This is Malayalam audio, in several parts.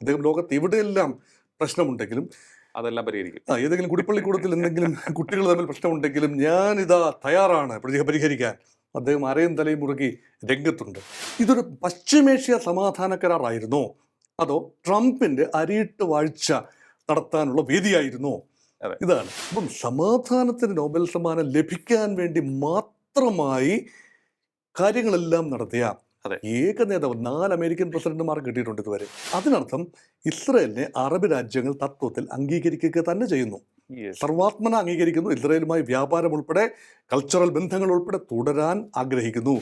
അദ്ദേഹം ലോകത്ത് എവിടെയെല്ലാം പ്രശ്നമുണ്ടെങ്കിലും അതെല്ലാം പരിഹരിക്കും. ആ ഏതെങ്കിലും കുടിപ്പള്ളിക്കൂടത്തിൽ എന്തെങ്കിലും കുട്ടികൾ തമ്മിൽ പ്രശ്നമുണ്ടെങ്കിലും ഞാനിതാ തയ്യാറാണ് പരിഹ- പരിഹരിക്കാൻ. അദ്ദേഹം അരയും തലയും മുറുകി രംഗത്തുണ്ട്. ഇതൊരു പശ്ചിമേഷ്യ സമാധാന കരാറായിരുന്നോ അതോ ട്രംപിന്റെ അരിയിട്ട് വാഴ്ച നടത്താനുള്ള വേദിയായിരുന്നോ. ഇതാണ്. അപ്പം സമാധാനത്തിന് നോബൽ സമ്മാനം ലഭിക്കാൻ വേണ്ടി മാത്രമായി കാര്യങ്ങളെല്ലാം നടത്തിയ. ഏക നേതാവ് നാല് അമേരിക്കൻ പ്രസിഡന്റുമാർ കിട്ടിയിട്ടുണ്ട് ഇതുവരെ. അതിനർത്ഥം ഇസ്രയേലിനെ അറബ് രാജ്യങ്ങൾ തത്വത്തിൽ അംഗീകരിക്കുക തന്നെ ചെയ്യുന്നു. സർവാത്മന അംഗീകരിക്കുന്നു. ഇസ്രയേലുമായി വ്യാപാരം ഉൾപ്പെടെ കൾച്ചറൽ ബന്ധങ്ങൾ ഉൾപ്പെടെ തുടരാൻ ആഗ്രഹിക്കുന്നു.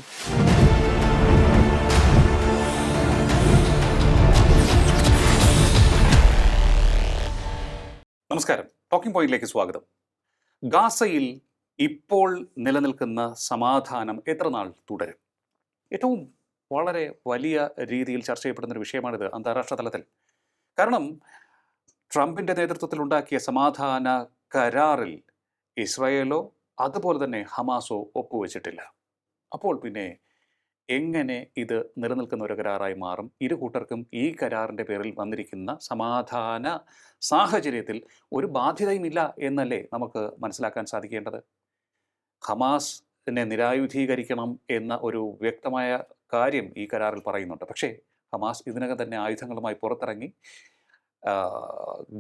നമസ്കാരം. ടോക്കിംഗ് പോയിന്റിലേക്ക് സ്വാഗതം. ഗാസയിൽ ഇപ്പോൾ നിലനിൽക്കുന്ന സമാധാനം എത്ര നാൾ തുടരും? ഏറ്റവും വളരെ വലിയ രീതിയിൽ ചർച്ച ചെയ്യപ്പെടുന്ന ഒരു വിഷയമാണിത് അന്താരാഷ്ട്ര തലത്തിൽ. കാരണം ട്രംപിന്റെ നേതൃത്വത്തിൽ ഉണ്ടാക്കിയ സമാധാന കരാറിൽ ഇസ്രായേലോ അതുപോലെ തന്നെ ഹമാസോ ഒപ്പുവെച്ചിട്ടില്ല. അപ്പോൾ പിന്നെ എങ്ങനെ ഇത് നിലനിൽക്കുന്ന ഒരു കരാറായി മാറും? ഇരു കൂട്ടർക്കും ഈ കരാറിന്റെ പേരിൽ വന്നിരിക്കുന്ന സമാധാന സാഹചര്യത്തിൽ ഒരു ബാധ്യതയുമില്ല എന്നല്ലേ നമുക്ക് മനസ്സിലാക്കാൻ സാധിക്കേണ്ടത്? ഹമാസിനെ നിരായുധീകരിക്കണം എന്ന ഒരു വ്യക്തമായ കാര്യം ഈ കരാറിൽ പറയുന്നുണ്ട്. പക്ഷേ ഹമാസ് ഇതിനകം തന്നെ ആയുധങ്ങളുമായി പുറത്തിറങ്ങി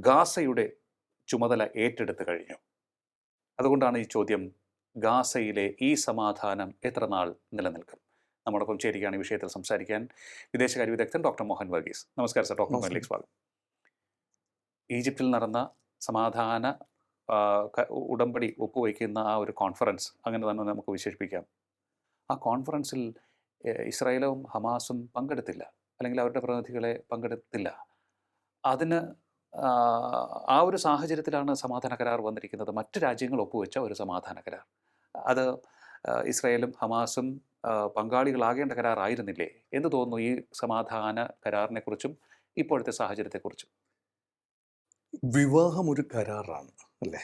ഗാസയുടെ ചുമതല ഏറ്റെടുത്തു കഴിഞ്ഞു. അതുകൊണ്ടാണ് ഈ ചോദ്യം ഗാസയിലെ ഈ സമാധാനം എത്ര നാൾ നിലനിൽക്കും? നമ്മോടൊപ്പം ചേരുകയാണ് ഈ വിഷയത്തിൽ സംസാരിക്കാൻ വിദേശകാര്യ വിദഗ്ധൻ ഡോക്ടർ മോഹൻ വർഗീസ്. നമസ്കാരം സർ ഡോക്ടർ മോഹനിലേക്ക് സ്വാഗതം. ഈജിപ്തിൽ നടന്ന സമാധാന ഉടമ്പടി ഒപ്പുവയ്ക്കുന്ന ആ ഒരു കോൺഫറൻസ് അങ്ങനെ തന്നെ നമുക്ക് വിശേഷിപ്പിക്കാം. ആ കോൺഫറൻസിൽ ഇസ്രായേലും ഹമാസും പങ്കെടുത്തില്ല. അല്ലെങ്കിൽ അവരുടെ പ്രതിനിധികളെ പങ്കെടുത്തില്ല. അതിന് ആ, ഒരു സാഹചര്യത്തിലാണ് സമാധാന കരാർ വന്നിരിക്കുന്നത്. മറ്റ് രാജ്യങ്ങൾ ഒപ്പുവെച്ച ഒരു സമാധാന കരാർ. അത് ഇസ്രായേലും ഹമാസും പങ്കാളികളാകേണ്ട കരാറായിരുന്നില്ലേ എന്ന് തോന്നുന്നു ഈ സമാധാന കരാറിനെക്കുറിച്ചും ഇപ്പോഴത്തെ സാഹചര്യത്തെക്കുറിച്ചും. വിവാഹം ഒരു കരാറാണ് അല്ലേ?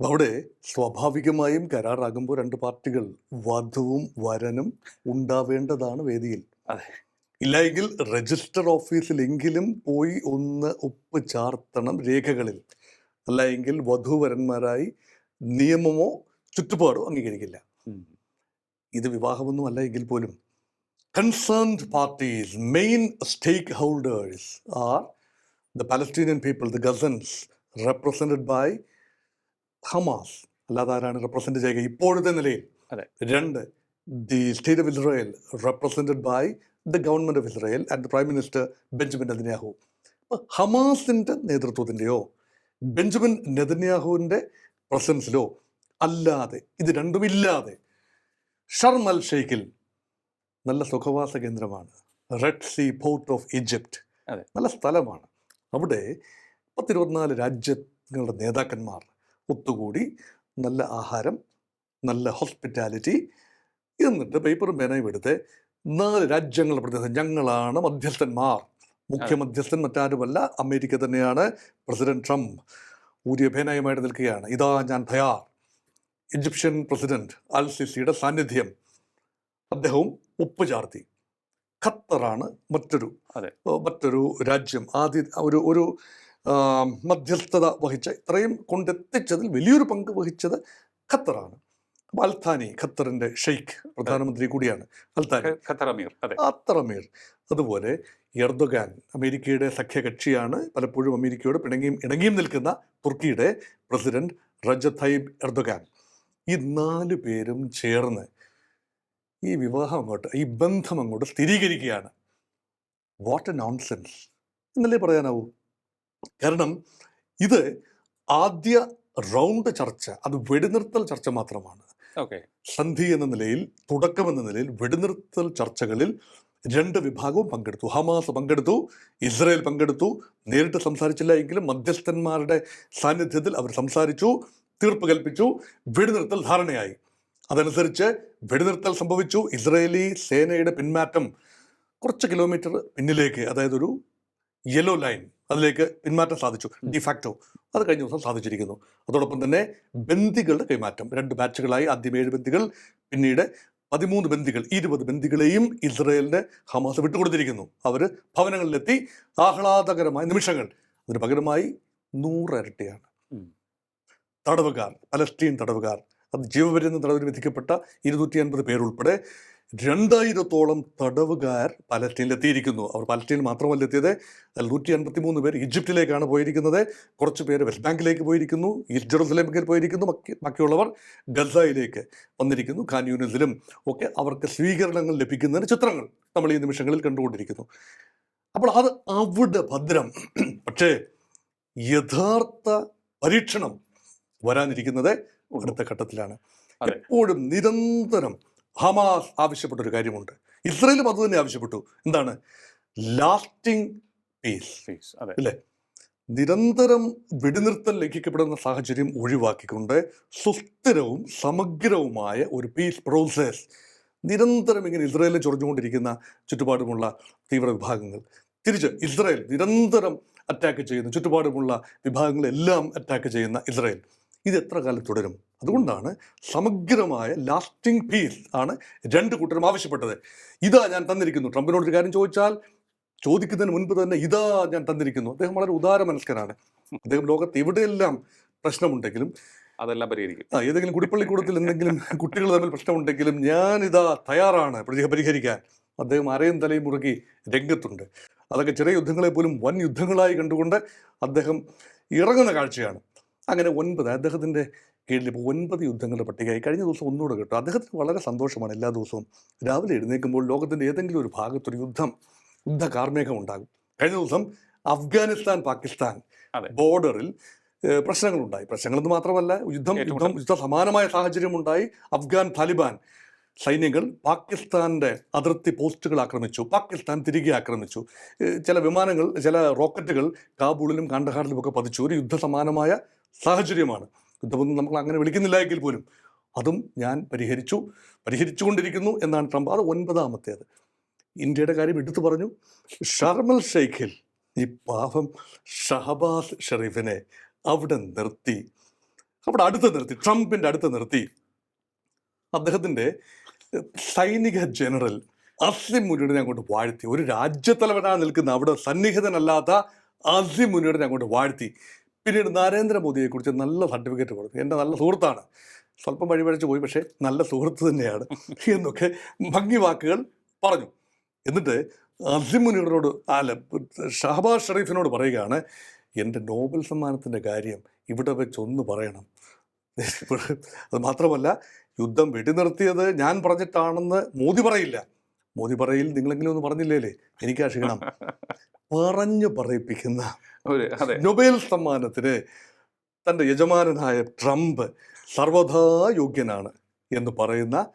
അവിടെ സ്വാഭാവികമായും കരാറാകുമ്പോൾ രണ്ട് പാർട്ടികൾ വധുവും വരനും ഉണ്ടാവേണ്ടതാണ് വേദിയിൽ അതെ. ഇല്ലെങ്കിൽ രജിസ്റ്റർ ഓഫീസിലെങ്കിലും പോയി ഒന്ന് ഒപ്പ് ചാർത്തണം രേഖകളിൽ അല്ല എങ്കിൽ വധുവരന്മാരായി നിയമമോ ചുറ്റുപാടോ അംഗീകരിക്കില്ല. ഇത് വിവാഹമൊന്നും അല്ല എങ്കിൽ പോലും concerned parties main stakeholders are the Palestinian people the Gazans represented by Hamas അല്ലാതെ ആരാണ് റെപ്രസെന്റ് ചെയ്യുക? ഇപ്പോഴത്തെ നിലയിൽ അതെ. രണ്ട് the state of Israel represented by the government of Israel and the prime minister Benjamin Netanyahu അപ്പോൾ ഹമാസിന്റെ നേതൃത്വത്തിന്റെയോ ബെഞ്ചമിൻ നെതന്യാഹുവിന്റെ പ്രസൻസിലോ അല്ലാതെ ഇത് രണ്ടുമില്ലാതെ ഷർമൽ ഷെയ്ഖിൽ നല്ല സുഖവാസ കേന്ദ്രമാണ്. Red Sea port of Egypt. നല്ല സ്ഥലമാണ്. അവിടെ പത്തിരുപത്തിനാല് രാജ്യങ്ങളുടെ നേതാക്കന്മാർ ഒത്തുകൂടി നല്ല ആഹാരം നല്ല ഹോസ്പിറ്റാലിറ്റി എന്നിട്ട് പേപ്പറും പേനയും എടുത്ത് നാല് രാജ്യങ്ങൾ പ്രതിനിധി ഞങ്ങളാണ് മധ്യസ്ഥന്മാർ. മുഖ്യ മധ്യസ്ഥൻ മറ്റാരുമല്ല അമേരിക്ക തന്നെയാണ് പ്രസിഡന്റ് ട്രംപ്. ഊരിയ പേനയുമായിട്ട് നിൽക്കുകയാണ്. ഇതാ ഞാൻ തയ്യാർ. ഈജിപ്ഷ്യൻ പ്രസിഡന്റ് അൽ സിസിയുടെ സാന്നിധ്യം. അദ്ദേഹവും ഒപ്പ് ചാർത്തി. ഖത്തറാണ് മറ്റൊരു മറ്റൊരു രാജ്യം. ആദ്യ ഒരു ഒരു മധ്യസ്ഥത വഹിച്ച ഇത്രയും കൊണ്ടെത്തിച്ചതിൽ വലിയൊരു പങ്ക് വഹിച്ചത് ഖത്തറാണ്. അപ്പോൾ അൽത്താനി ഖത്തറിന്റെ ഷെയ്ഖ് പ്രധാനമന്ത്രി കൂടിയാണ്. അൽത്താനി ഖത്തർ അമീർ അതുപോലെ എർദോഗാൻ അമേരിക്കയുടെ സഖ്യകക്ഷിയാണ് പലപ്പോഴും അമേരിക്കയോട് പിണങ്ങിയും ഇണങ്ങിയും നിൽക്കുന്ന തുർക്കിയുടെ പ്രസിഡന്റ് റജബ് തയ്യിബ് എർദോഗാൻ. ഈ നാല് പേരും ചേർന്ന് ഈ വിവാഹം അങ്ങോട്ട് ഈ ബന്ധം അങ്ങോട്ട് സ്ഥിരീകരിക്കുകയാണ്. What A nonsense. എന്നല്ലേ പറയാനാവൂ? കാരണം ഇത് ആദ്യ റൗണ്ട് ചർച്ച അത് വെടിനിർത്തൽ ചർച്ച മാത്രമാണ്. സന്ധി എന്ന നിലയിൽ തുടക്കം എന്ന നിലയിൽ വെടിനിർത്തൽ ചർച്ചകളിൽ രണ്ട് വിഭാഗവും പങ്കെടുത്തു. ഹമാസ് പങ്കെടുത്തു ഇസ്രയേൽ പങ്കെടുത്തു. നേരിട്ട് സംസാരിച്ചില്ല എങ്കിലും മധ്യസ്ഥന്മാരുടെ സാന്നിധ്യത്തിൽ അവർ സംസാരിച്ചു തീർപ്പ് കൽപ്പിച്ചു വെടിനിർത്തൽ ധാരണയായി. അതനുസരിച്ച് വെടിനിർത്തൽ സംഭവിച്ചു. ഇസ്രയേലി സേനയുടെ പിന്മാറ്റം കുറച്ച് കിലോമീറ്റർ പിന്നിലേക്ക് അതായത് ഒരു യെല്ലോ ലൈൻ അതിലേക്ക് പിന്മാറ്റം സാധിച്ചു ഡിഫാക്റ്റോ അത് കഴിഞ്ഞ ദിവസം സാധിച്ചിരിക്കുന്നു. അതോടൊപ്പം തന്നെ ബന്ദികളുടെ കൈമാറ്റം. രണ്ട് ബാച്ചുകളായി. ആദ്യം ഏഴ് ബന്ദികൾ പിന്നീട് പതിമൂന്ന് ബന്ദികൾ ഇരുപത് ബന്ദികളെയും ഇസ്രയേലിന് ഹമാസ് വിട്ടുകൊടുത്തിരിക്കുന്നു. അവർ ഭവനങ്ങളിലെത്തി ആഹ്ലാദകരമായ നിമിഷങ്ങൾ. അതിന് പകരമായി നൂറരട്ടിയാണ് തടവുകാർ പലസ്തീൻ തടവുകാർ. അത് ജീവപര്യന്തം തടവിന് വിധിക്കപ്പെട്ട ഇരുന്നൂറ്റി അൻപത് പേരുൾപ്പെടെ രണ്ടായിരത്തോളം തടവുകാർ പലസ്തീനിലെത്തിയിരിക്കുന്നു. അവർ പലസ്തീനിൽ മാത്രമല്ല എത്തിയത്. അതിൽ നൂറ്റി അൻപത്തി മൂന്ന് പേർ ഈജിപ്തിലേക്കാണ് പോയിരിക്കുന്നത്. കുറച്ച് പേര് വെസ്റ്റ് ബാങ്കിലേക്ക് പോയിരിക്കുന്നു. ഈസ്റ്റ് ജെറുസലേമിലേക്ക് പോയിരിക്കുന്നു. ബാക്കി ബാക്കിയുള്ളവർ ഗസയിലേക്ക് വന്നിരിക്കുന്നു. ഖാൻ യൂണിസിലും ഒക്കെ അവർക്ക് സ്വീകരണങ്ങൾ ലഭിക്കുന്നതിന് ചിത്രങ്ങൾ നമ്മൾ ഈ നിമിഷങ്ങളിൽ കണ്ടുകൊണ്ടിരിക്കുന്നു. അപ്പോൾ അത് അവിടെ ഭദ്രം. പക്ഷേ യഥാർത്ഥ പരീക്ഷണം വരാനിരിക്കുന്നത് അടുത്ത ഘട്ടത്തിലാണ്. എപ്പോഴും നിരന്തരം ഹമാസ് ആവശ്യപ്പെട്ട ഒരു കാര്യമുണ്ട്. ഇസ്രയേലും അത് തന്നെ ആവശ്യപ്പെട്ടു. എന്താണ്? ലാസ്റ്റിംഗ് പീസ് പീസ് അതെ. നിരന്തരം വെടിനിർത്തൽ ലംഘിക്കപ്പെടുന്ന സാഹചര്യം ഒഴിവാക്കിക്കൊണ്ട് സുസ്ഥിരവും സമഗ്രവുമായ ഒരു പീസ് പ്രോസസ് നിരന്തരം ഇങ്ങനെ ഇസ്രയേലിൽ ചൊറിഞ്ഞുകൊണ്ടിരിക്കുന്ന ചുറ്റുപാടുമുള്ള തീവ്ര വിഭാഗങ്ങൾ. തിരിച്ച് ഇസ്രയേൽ നിരന്തരം അറ്റാക്ക് ചെയ്യുന്ന ചുറ്റുപാടുമുള്ള വിഭാഗങ്ങളെല്ലാം അറ്റാക്ക് ചെയ്യുന്ന ഇസ്രയേൽ. ഇത് എത്ര കാലം തുടരും? അതുകൊണ്ടാണ് സമഗ്രമായ ലാസ്റ്റിംഗ് പീസ് ആണ് രണ്ട് കൂട്ടരും ആവശ്യപ്പെട്ടത്. ഇതാ ഞാൻ തന്നിരിക്കുന്നു. ട്രംപിനോട് ഒരു കാര്യം ചോദിച്ചാൽ ചോദിക്കുന്നതിന് മുൻപ് തന്നെ ഇതാ ഞാൻ തന്നിരിക്കുന്നു. അദ്ദേഹം വളരെ ഉദാര മനസ്കനാണ് അദ്ദേഹം ലോകത്ത് എവിടെയെല്ലാം പ്രശ്നമുണ്ടെങ്കിലും അതെല്ലാം പരിഹരിക്കും. ആ ഏതെങ്കിലും കുടിപ്പള്ളിക്കൂടത്തിൽ എന്തെങ്കിലും കുട്ടികൾ തമ്മിൽ പ്രശ്നമുണ്ടെങ്കിലും ഞാനിതാ തയ്യാറാണ് പരിഹരിക്കാൻ. അദ്ദേഹം അരയും തലയും മുറുകി രംഗത്തുണ്ട്. അതൊക്കെ ചെറിയ യുദ്ധങ്ങളെ പോലും വൻ യുദ്ധങ്ങളായി കണ്ടുകൊണ്ട് അദ്ദേഹം ഇറങ്ങുന്ന കാഴ്ചയാണ്. അങ്ങനെ ഒൻപത് അദ്ദേഹത്തിന്റെ കീഴിൽ ഇപ്പോൾ ഒൻപത് യുദ്ധങ്ങളുടെ പട്ടികയായി കഴിഞ്ഞ ദിവസം ഒന്നുകൂടെ കേട്ടോ. അദ്ദേഹത്തിന് വളരെ സന്തോഷമാണ് എല്ലാ ദിവസവും. രാവിലെ എഴുന്നേൽക്കുമ്പോൾ ലോകത്തിന്റെ ഏതെങ്കിലും ഒരു ഭാഗത്തൊരു യുദ്ധം യുദ്ധ കാർമേഘം ഉണ്ടാകും. കഴിഞ്ഞ ദിവസം അഫ്ഗാനിസ്ഥാൻ പാകിസ്ഥാൻ ബോർഡറിൽ പ്രശ്നങ്ങളുണ്ടായി. പ്രശ്നങ്ങളെന്ന് മാത്രമല്ല യുദ്ധം യുദ്ധം യുദ്ധ സമാനമായ സാഹചര്യം ഉണ്ടായി അഫ്ഗാൻ താലിബാൻ സൈന്യങ്ങൾ പാകിസ്ഥാന്റെ അതിർത്തി പോസ്റ്റുകൾ ആക്രമിച്ചു. പാകിസ്ഥാൻ തിരികെ ആക്രമിച്ചു. ചില വിമാനങ്ങൾ ചില റോക്കറ്റുകൾ കാബൂളിലും കാണ്ഡഹാറിലും ഒക്കെ പതിച്ചു. ഒരു യുദ്ധസമാനമായ സാഹചര്യമാണ്. യുദ്ധമൊന്നും നമ്മൾ അങ്ങനെ വിളിക്കുന്നില്ല എങ്കിൽ പോലും അതും ഞാൻ പരിഹരിച്ചു പരിഹരിച്ചുകൊണ്ടിരിക്കുന്നു എന്നാണ് ട്രംപ്. അത് ഒൻപതാമത്തേത്. ഇന്ത്യയുടെ കാര്യം എടുത്തു പറഞ്ഞു. ഷർമൽ ഷെയ്ഖിൽ ഈ പാവം ഷഹബാസ് ഷെറീഫിനെ അവിടെ നിർത്തി. അവിടെ അടുത്ത് നിർത്തി ട്രംപിന്റെ അടുത്ത് നിർത്തി. അദ്ദേഹത്തിന്റെ സൈനിക ജനറൽ അസിം മുനിയുടെ അങ്ങോട്ട് വാഴ്ത്തി. ഒരു രാജ്യത്തലവനാണ് നിൽക്കുന്ന അവിടെ സന്നിഹിതനല്ലാത്ത അസിം മുനിയുടെ അങ്ങോട്ട് വാഴ്ത്തി. പിന്നീട് നരേന്ദ്രമോദിയെക്കുറിച്ച് നല്ല സർട്ടിഫിക്കറ്റ് കൊടുത്തു. എന്റെ നല്ല സുഹൃത്താണ്. സ്വല്പം വഴിപഴിച്ച് പോയി പക്ഷേ നല്ല സുഹൃത്ത് തന്നെയാണ് എന്നൊക്കെ ഭംഗി വാക്കുകൾ പറഞ്ഞു. എന്നിട്ട് അസിമുനിയോട് അല്ല ഷഹബാസ് ഷെറീഫിനോട് പറയുകയാണ് എന്റെ നോബൽ സമ്മാനത്തിന്റെ കാര്യം ഇവിടെ വെച്ചൊന്ന് പറയണം. അത് മാത്രമല്ല യുദ്ധം വെടിനിർത്തിയത് ഞാൻ പറഞ്ഞിട്ടാണെന്ന് മോദി പറയില്ല. മോദി പറയിൽ നിങ്ങളെങ്കിലും ഒന്ന് പറഞ്ഞില്ലേലേ? എനിക്ക് ആ ക്ഷീണം പറഞ്ഞു പറയിപ്പിക്കുന്ന നൊബേൽ സമ്മാനത്തിന് തന്റെ യജമാനനായ ട്രംപ് സർവതാ യോഗ്യനാണ് എന്ന് പറയുന്ന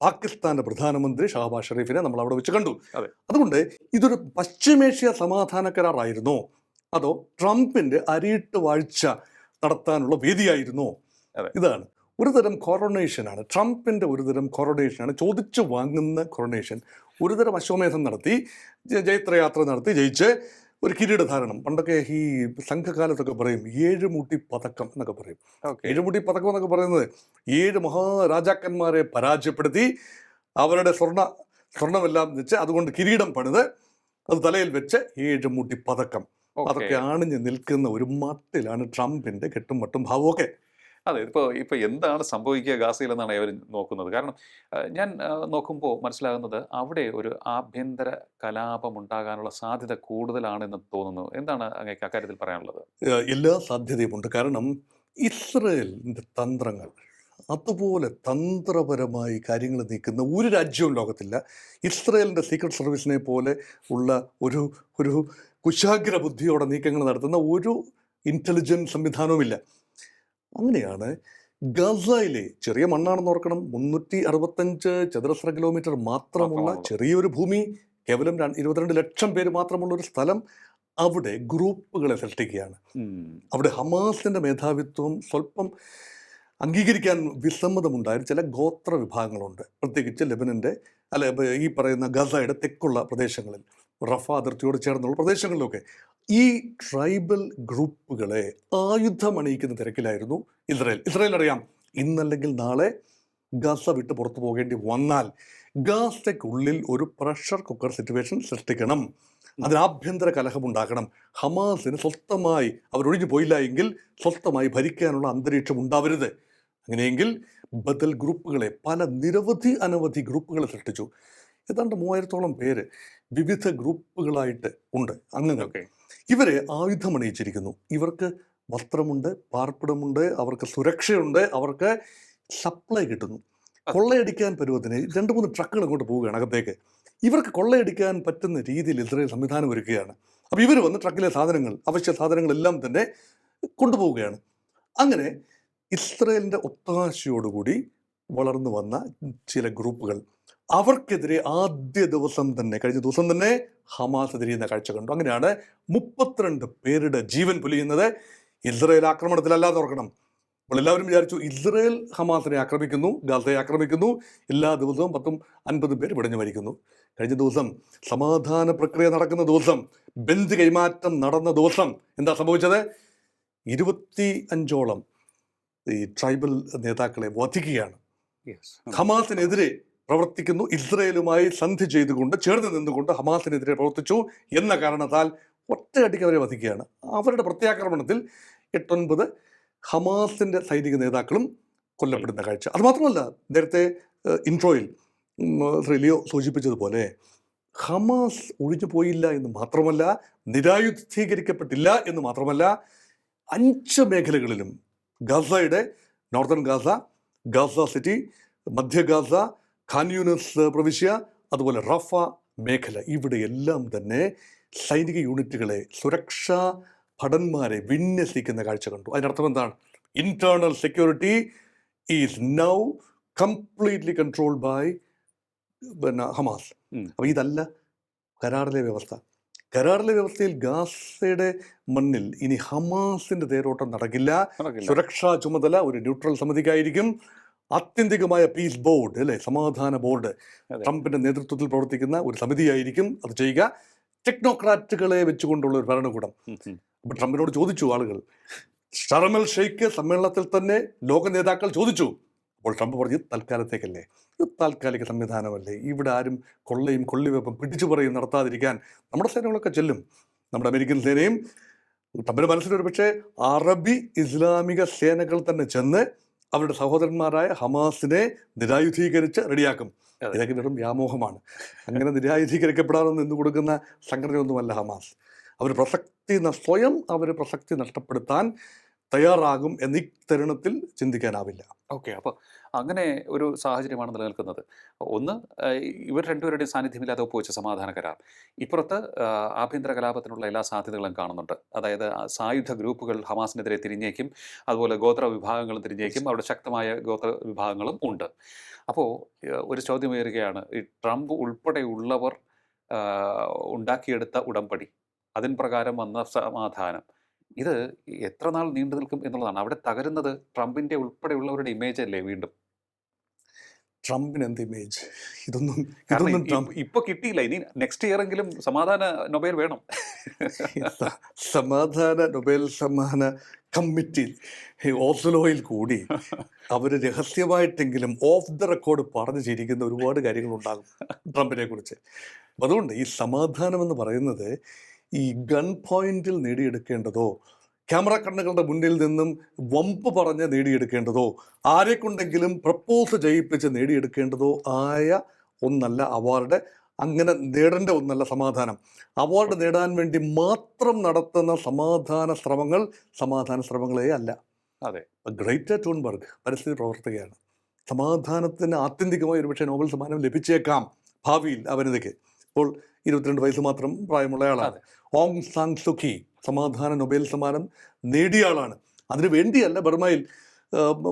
പാകിസ്ഥാന്റെ പ്രധാനമന്ത്രി ഷഹബാസ് ഷെറീഫിനെ നമ്മൾ അവിടെ വെച്ച് കണ്ടു. അതെ. അതുകൊണ്ട് ഇതൊരു പശ്ചിമേഷ്യ സമാധാന കരാറായിരുന്നോ അതോ ട്രംപിന്റെ അരിയിട്ട് വാഴ്ച നടത്താനുള്ള വേദിയായിരുന്നോ. ഇതാണ്. ഒരുതരം കൊറോണേഷനാണ് ട്രംപിന്റെ ഒരുതരം കൊറോണേഷനാണ് ചോദിച്ചു വാങ്ങുന്ന കൊറോണേഷൻ ഒരുതരം അശ്വമേധം നടത്തി ജൈത്രയാത്ര നടത്തി ജയിച്ച് ഒരു കിരീടധാരണം പണ്ടൊക്കെ ഈ സംഘകാലത്തൊക്കെ പറയും ഏഴുമുട്ടി പതക്കം എന്നൊക്കെ പറയും. ഏഴുമുട്ടി പതക്കം എന്നൊക്കെ പറയുന്നത് ഏഴ് മഹാരാജാക്കന്മാരെ പരാജയപ്പെടുത്തി അവരുടെ സ്വർണ സ്വർണമെല്ലാം വെച്ച് അതുകൊണ്ട് കിരീടം പണിത് അത് തലയിൽ വെച്ച് ഏഴുമുട്ടി പതക്കം. അതൊക്കെ ആണിഞ്ഞ് നിൽക്കുന്ന ഒരു മട്ടിലാണ് ട്രംപിന്റെ കെട്ടും മട്ടും ഭാവമൊക്കെ. അതെ ഇപ്പോൾ ഇപ്പോൾ എന്താണ് സംഭവിക്കുക ഗാസയിൽ എന്നാണ് അവർ നോക്കുന്നത്. കാരണം ഞാൻ നോക്കുമ്പോൾ മനസ്സിലാകുന്നത് അവിടെ ഒരു ആഭ്യന്തര കലാപം ഉണ്ടാകാനുള്ള സാധ്യത കൂടുതലാണെന്ന് തോന്നുന്നു. എന്താണ് അങ്ങേക്ക് അക്കാര്യത്തിൽ പറയാനുള്ളത്? എല്ലാ സാധ്യതയുമുണ്ട് കാരണം ഇസ്രയേലിന്റെ തന്ത്രങ്ങൾ അതുപോലെ തന്ത്രപരമായി കാര്യങ്ങൾ നീക്കുന്ന ഒരു രാജ്യവും ലോകത്തില്ല. ഇസ്രയേലിന്റെ സീക്രട്ട് സർവീസിനെ പോലെ ഉള്ള ഒരു ഒരു കുശാഗ്ര ബുദ്ധിയോടെ നീക്കങ്ങൾ നടത്തുന്ന ഒരു ഇന്റലിജൻസ് സംവിധാനവുമില്ല. അങ്ങനെയാണ് ഗസയിലെ ചെറിയ മണ്ണാണെന്ന് ഓർക്കണം. മുന്നൂറ്റി അറുപത്തഞ്ച് ചതുരശ്ര കിലോമീറ്റർ മാത്രമുള്ള. ചെറിയൊരു ഭൂമി കേവലം ഇരുപത്തിരണ്ട് ലക്ഷം പേര് മാത്രമുള്ള ഒരു സ്ഥലം അവിടെ ഗ്രൂപ്പുകളെ സൃഷ്ടിക്കുകയാണ് അവിടെ ഹമാസിന്റെ മേധാവിത്വം സ്വല്പം അംഗീകരിക്കാൻ വിസമ്മതമുണ്ടായ ചില ഗോത്ര വിഭാഗങ്ങളുണ്ട് പ്രത്യേകിച്ച് ലെബനന്റെ അല്ല ഈ പറയുന്ന ഗസയുടെ തെക്കുള്ള പ്രദേശങ്ങളിൽ. റഫ അതിർത്തിയോട് ചേർന്നുള്ള പ്രദേശങ്ങളിലൊക്കെ. ഈ ട്രൈബൽ ഗ്രൂപ്പുകളെ ആയുധമണിയിക്കുന്ന തിരക്കിലായിരുന്നു ഇസ്രയേൽ. ഇസ്രയേൽ അറിയാം ഇന്നല്ലെങ്കിൽ നാളെ ഗാസ വിട്ട് പുറത്തു പോകേണ്ടി വന്നാൽ ഗാസയ്ക്കുള്ളിൽ ഒരു പ്രഷർ കുക്കർ സിറ്റുവേഷൻ സൃഷ്ടിക്കണം. അതിന് ആഭ്യന്തര കലഹമുണ്ടാക്കണം ഹമാസിന് സ്വസ്ഥമായി അവരൊഴിഞ്ഞു പോയില്ല എങ്കിൽ സ്വസ്ഥമായി ഭരിക്കാനുള്ള അന്തരീക്ഷം ഉണ്ടാവരുത്. അങ്ങനെയെങ്കിൽ ബദൽ ഗ്രൂപ്പുകളെ പല നിരവധി അനവധി ഗ്രൂപ്പുകളെ സൃഷ്ടിച്ചു. ഏതാണ്ട് മൂവായിരത്തോളം പേര് വിവിധ ഗ്രൂപ്പുകളായിട്ട് ഉണ്ട് അംഗങ്ങൾ. ഇവരെ ആയുധമണിയിച്ചിരിക്കുന്നു. ഇവർക്ക് വസ്ത്രമുണ്ട് പാർപ്പിടമുണ്ട് അവർക്ക് സുരക്ഷയുണ്ട് അവർക്ക് സപ്ലൈ കിട്ടുന്നു. കൊള്ളയടിക്കാൻ പരുവത്തിന് രണ്ട് മൂന്ന് ട്രക്കുകൾ അങ്ങോട്ട് പോവുകയാണ് അകത്തേക്ക്. ഇവർക്ക് കൊള്ളയടിക്കാൻ പറ്റുന്ന രീതിയിൽ ഇസ്രയേൽ സംവിധാനം ഒരുക്കുകയാണ്. അപ്പോൾ ഇവർ വന്ന് ട്രക്കിലെ സാധനങ്ങൾ അവശ്യ സാധനങ്ങളെല്ലാം തന്നെ കൊണ്ടുപോവുകയാണ്. അങ്ങനെ ഇസ്രയേലിന്റെ ഒത്താശയോടുകൂടി വളർന്നു വന്ന ചില ഗ്രൂപ്പുകൾ. അവർക്കെതിരെ ആദ്യ ദിവസം തന്നെ കഴിഞ്ഞ ദിവസം തന്നെ ഹമാസ് തിരിയുന്ന കാഴ്ച കണ്ടു. അങ്ങനെയാണ് മുപ്പത്തിരണ്ട് പേരുടെ ജീവൻ പൊലിയുന്നത്. ഇസ്രയേൽ ആക്രമണത്തിലല്ലാതെ ഓർക്കണം. അപ്പോൾ എല്ലാവരും വിചാരിച്ചു ഇസ്രയേൽ ഹമാസിനെ ആക്രമിക്കുന്നു ഗാസയെ ആക്രമിക്കുന്നു. എല്ലാ ദിവസവും പത്തും അൻപതും പേര് പിടഞ്ഞു മരിക്കുന്നു. കഴിഞ്ഞ ദിവസം സമാധാന പ്രക്രിയ നടക്കുന്ന ദിവസം ബെഞ്ച് കൈമാറ്റം നടന്ന ദിവസം എന്താ സംഭവിച്ചത്? ഇരുപത്തി അഞ്ചോളം ഈ ട്രൈബൽ നേതാക്കളെ വധിക്കുകയാണ്. ഹമാസിനെതിരെ പ്രവർത്തിക്കുന്നു. ഇസ്രയേലുമായി സന്ധി ചെയ്തുകൊണ്ട് ചേർന്ന് നിന്നുകൊണ്ട് ഹമാസിനെതിരെ പ്രവർത്തിച്ചു. എന്ന കാരണത്താൽ ഒറ്റയടിക്ക് അവരെ വധിക്കുകയാണ്. അവരുടെ പ്രത്യാക്രമണത്തിൽ എട്ടൊൻപത് ഹമാസിന്റെ സൈനിക നേതാക്കളും കൊല്ലപ്പെടുന്ന കാഴ്ച. അതുമാത്രമല്ല നേരത്തെ ഇൻട്രോയിൽ ശ്രീ ലിയോ സൂചിപ്പിച്ചതുപോലെ ഹമാസ് ഒഴിഞ്ഞു പോയില്ല എന്ന് മാത്രമല്ല നിരായുധീകരിക്കപ്പെട്ടില്ല എന്ന് മാത്രമല്ല അഞ്ച് മേഖലകളിലും ഗാസയുടെ നോർത്തേൺ ഗാസ ഗാസ സിറ്റി മധ്യ ഗാസ ഖാൻ പ്രവിശ്യ അതുപോലെ റഫ മേഖല. ഇവിടെയെല്ലാം തന്നെ സൈനിക യൂണിറ്റുകളെ സുരക്ഷാ ഭടന്മാരെ വിന്യസിക്കുന്ന കാഴ്ച കണ്ടു. അതിനർത്ഥം എന്താണ്? Internal security is now completely controlled by പിന്നെ ഹമാസ്. അപ്പം അപ്പോൾ ഇതല്ല കരാറിലെ വ്യവസ്ഥ. കരാറിലെ വ്യവസ്ഥയിൽ ഗാസയുടെ മണ്ണിൽ ഇനി ഹമാസിന്റെ തേരോട്ടം നടക്കില്ല. സുരക്ഷാ ചുമതല ഒരു ന്യൂട്രൽ സമിതിക്കായിരിക്കും. ആത്യന്തികമായ പീസ് ബോർഡ് അല്ലെ? സമാധാന ബോർഡ് ട്രംപിന്റെ നേതൃത്വത്തിൽ പ്രവർത്തിക്കുന്ന ഒരു സമിതിയായിരിക്കും അത് ചെയ്യുക. ടെക്നോക്രാറ്റുകളെ വെച്ചുകൊണ്ടുള്ള ഒരു ഭരണകൂടം. അപ്പൊ ട്രംപിനോട് ചോദിച്ചു ആളുകൾ ഷർമൽ ഷെയ്ഖ് സമ്മേളനത്തിൽ തന്നെ ലോക നേതാക്കൾ ചോദിച്ചു. അപ്പോൾ ട്രംപ് പറഞ്ഞു തൽക്കാലത്തേക്കല്ലേ. ഇത് താൽക്കാലിക സംവിധാനമല്ലേ. ഇവിടെ ആരും കൊള്ളയും കൊള്ളിവെപ്പും പിടിച്ചു പറയും നടത്താതിരിക്കാൻ നമ്മുടെ സേനകളൊക്കെ ചെല്ലും. നമ്മുടെ അമേരിക്കൻ സേനയും ട്രംപിന്റെ മനസ്സിലൊരു പക്ഷേ അറബി ഇസ്ലാമിക സേനകൾ തന്നെ ചെന്ന് അവരുടെ സഹോദരന്മാരായ ഹമാസിനെ നിരായുധീകരിച്ച് റെഡിയാക്കും. ഇതൊക്കെ വെറും വ്യാമോഹമാണ്. അങ്ങനെ നിരായുധീകരിക്കപ്പെടാതെ നിന്ന് കൊടുക്കുന്ന സംഘടനയൊന്നുമല്ല ഹമാസ്. അവർ പ്രസക്തി സ്വയം അവർ പ്രസക്തി നഷ്ടപ്പെടുത്താൻ തയ്യാറാകും എന്ന് ഈ തരുണത്തിൽ ചിന്തിക്കാനാവില്ല. ഓക്കെ അപ്പോൾ അങ്ങനെ ഒരു സാഹചര്യമാണ് നിലനിൽക്കുന്നത്. ഒന്ന് ഇവർ രണ്ടുപേരുടെയും സാന്നിധ്യമില്ലാതെ ഒപ്പുവെച്ച സമാധാന കരാർ. ഇപ്പുറത്ത് ആഭ്യന്തര കലാപത്തിനുള്ള എല്ലാ സാധ്യതകളും കാണുന്നുണ്ട്. അതായത് സായുധ ഗ്രൂപ്പുകൾ ഹമാസിനെതിരെ തിരിഞ്ഞേക്കും അതുപോലെ ഗോത്ര വിഭാഗങ്ങളും തിരിഞ്ഞേക്കും അവിടെ ശക്തമായ ഗോത്ര വിഭാഗങ്ങളും ഉണ്ട്. അപ്പോൾ ഒരു ചോദ്യം ഉയരുകയാണ് ഈ ട്രംപ് ഉൾപ്പെടെയുള്ളവർ ഉണ്ടാക്കിയെടുത്ത ഉടമ്പടി അതിൻ പ്രകാരം വന്ന സമാധാനം ഇത് എത്ര നാൾ നീണ്ടു നിൽക്കും എന്നുള്ളതാണ്. അവിടെ തകരുന്നത് ട്രംപിന്റെ ഉൾപ്പെടെയുള്ളവരുടെ ഇമേജ് അല്ലേ വീണ്ടും? ട്രംപിന് എന്ത് ഇമേജ് ഇതൊന്നും കാരണം ഇപ്പൊ കിട്ടിയില്ല. ഇനി നെക്സ്റ്റ് ഇയർ എങ്കിലും സമാധാന നൊബേൽ വേണം. സമാധാന നൊബേൽ സമ്മാന കമ്മിറ്റി ഓസ്ലോയിൽ കൂടി അവർ രഹസ്യമായിട്ടെങ്കിലും ഓഫ് ദ റെക്കോർഡ് പറഞ്ഞു ചിരിക്കുന്ന ഒരുപാട് കാര്യങ്ങളുണ്ടാകും ട്രംപിനെ കുറിച്ച് അതുകൊണ്ട് ഈ സമാധാനം എന്ന് പറയുന്നത് ഈ ഗൺ പോയിന്റിൽ നേടിയെടുക്കേണ്ടതോ? ക്യാമറ കണ്ണുകളുടെ മുന്നിൽ നിന്നും വമ്പ് പറഞ്ഞ് നേടിയെടുക്കേണ്ടതോ? ആരെ കൊണ്ടെങ്കിലും പ്രപ്പോസ് ചെയ്യിപ്പിച്ച് നേടിയെടുക്കേണ്ടതോ ആയ ഒന്നല്ല അവാർഡ്. അങ്ങനെ നേടേണ്ട ഒന്നല്ല സമാധാനം. അവാർഡ് നേടാൻ വേണ്ടി മാത്രം നടത്തുന്ന സമാധാന ശ്രമങ്ങൾ സമാധാന ശ്രമങ്ങളേ അല്ല. അതെ. ഗ്രേറ്റർ ടൂൺബർഗ് പരിസ്ഥിതി പ്രവർത്തകയാണ്. സമാധാനത്തിന് ആത്യന്തികമായി ഒരുപക്ഷെ നോബൽ സമ്മാനം ലഭിച്ചേക്കാം ഭാവിയിൽ അവനതയ്ക്ക് ഇപ്പോൾ ഇരുപത്തിരണ്ട് വയസ്സ് മാത്രം പ്രായമുള്ള ആളാണ്. ഓങ് സാങ് സുഖി സമാധാന നൊബേൽ സമ്മാനം നേടിയ ആളാണ്. അതിനു വേണ്ടിയല്ല ബർമയിൽ